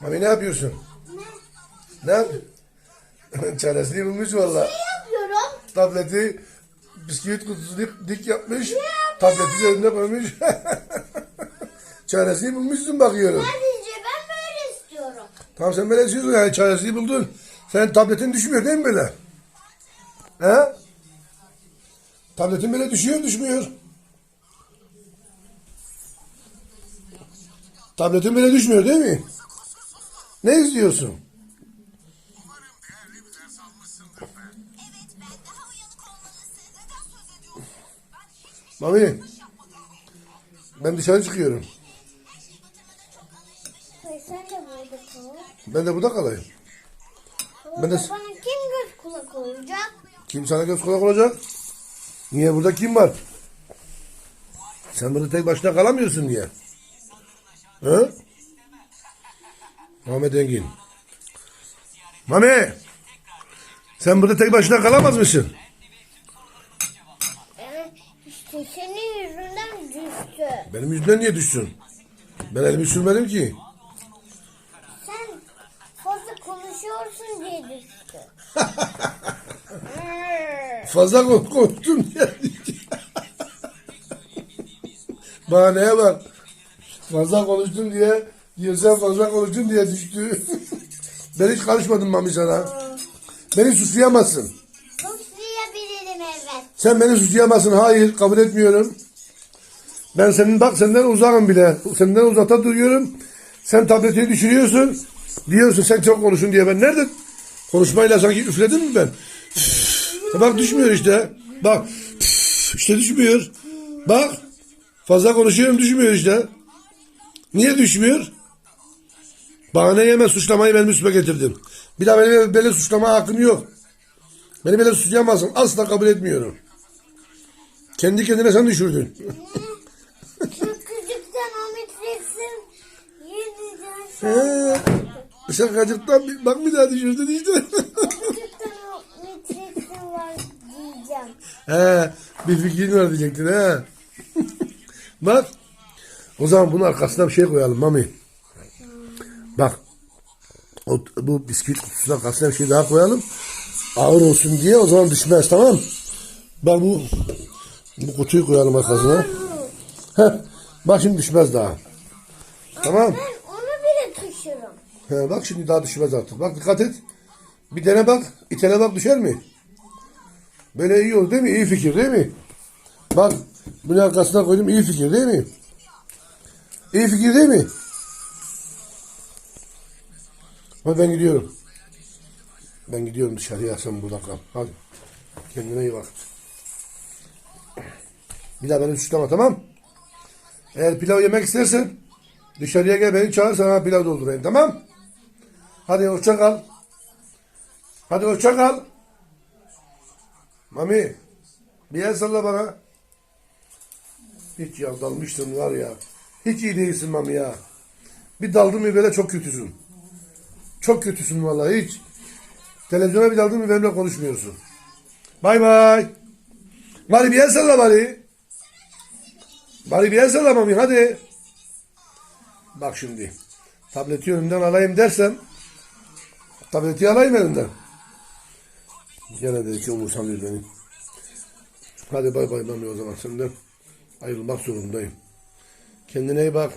Mami ne yapıyorsun? Ne? yap- Çaresini bulmuş valla. yapıyorum. Tableti bisküvit kutusu dik, dik yapmış. Tableti de önüne koymuş. Çaresini bulmuşsun bakıyorum. Sadece ben böyle istiyorum. Tamam sen böyle istiyorsun yani çaresini buldun. Senin tabletin düşmüyor değil mi böyle? He? Tabletin böyle düşüyor düşmüyor. Tabletin böyle düşmüyor değil mi? Ne izliyorsun? Mami, ben dışarı çıkıyorum. Hayır, sen de burada kal. Ben de burada kalayım. Ben de- bana kim göz kulak olacak? Kim sana göz kulak olacak? Niye burada kim var? Sen burada tek başına kalamıyorsun diye. Hı? Muhammed Engin. Mami! Sen burada tek başına kalamaz mısın? Evet, işte senin yüzünden düştü. Benim yüzümden niye düşsün? Ben elimi sürmedim ki. Sen fazla konuşuyorsun diye düştü. Fazla konuştum diye. Bahaneye bak. Fazla konuştum diye. Diyorsan fazla konuştun diye düştü. ben hiç karışmadım Mami sana. Beni suçlayamazsın. Suçlayabilirim evet. Sen beni suçlayamazsın. Hayır kabul etmiyorum. Ben senin bak senden uzakım bile. Senden uzakta duruyorum. Sen tableti düşürüyorsun. Diyorsun sen çok konuşun diye. Ben nerede konuşmayla sanki üfledim mi ben? bak düşmüyor işte. Bak işte düşmüyor. Bak fazla konuşuyorum düşmüyor işte. Niye düşmüyor? Bahane yeme suçlamayı benim üstüme getirdin. Bir daha beni böyle suçlama hakkın yok. Beni böyle suçlayamazsın. Asla kabul etmiyorum. Kendi kendine sen düşürdün. Şu küçükten o metresin. Yeniden He. Şakacıktan bir, bak bir daha düşürdün işte. Küçükten o metresin var diyeceğim. he, bir fikrin var diyecektin he. bak. O zaman bunun arkasına bir şey koyalım Mami. Bak. O, bu bisküvit kutusunun arkasına bir şey daha koyalım. Ağır olsun diye o zaman düşmez tamam. Bak bu bu kutuyu koyalım arkasına. Heh, bak şimdi düşmez daha. Tamam. Ben onu bile taşırım. He, bak şimdi daha düşmez artık. Bak dikkat et. Bir dene bak. İtele bak düşer mi? Böyle iyi olur değil mi? İyi fikir değil mi? Bak bunun arkasına koydum iyi fikir değil mi? İyi fikir değil mi? Hadi ben gidiyorum. Ben gidiyorum dışarıya sen burada kal. Hadi. Kendine iyi bak. Bir daha beni suçlama tamam? Eğer pilav yemek istersen dışarıya gel beni çağır sana pilav doldurayım tamam? Hadi hoşça kal. Hadi hoşça kal. Mami bir el salla bana. Hiç ya dalmıştın var ya. Hiç iyi değilsin Mami ya. Bir daldın mı böyle çok kötüsün. Çok kötüsün vallahi hiç. Televizyona bir daldın mı benimle konuşmuyorsun. Bay bay. Bari bir el salla bari. Bari bir el salla Mami hadi. Bak şimdi. Tableti önümden alayım dersem tableti alayım elimden. Gene de ki umursamıyor beni. Hadi bay bay Mami o zaman senden ayrılmak zorundayım. Kendine iyi bak.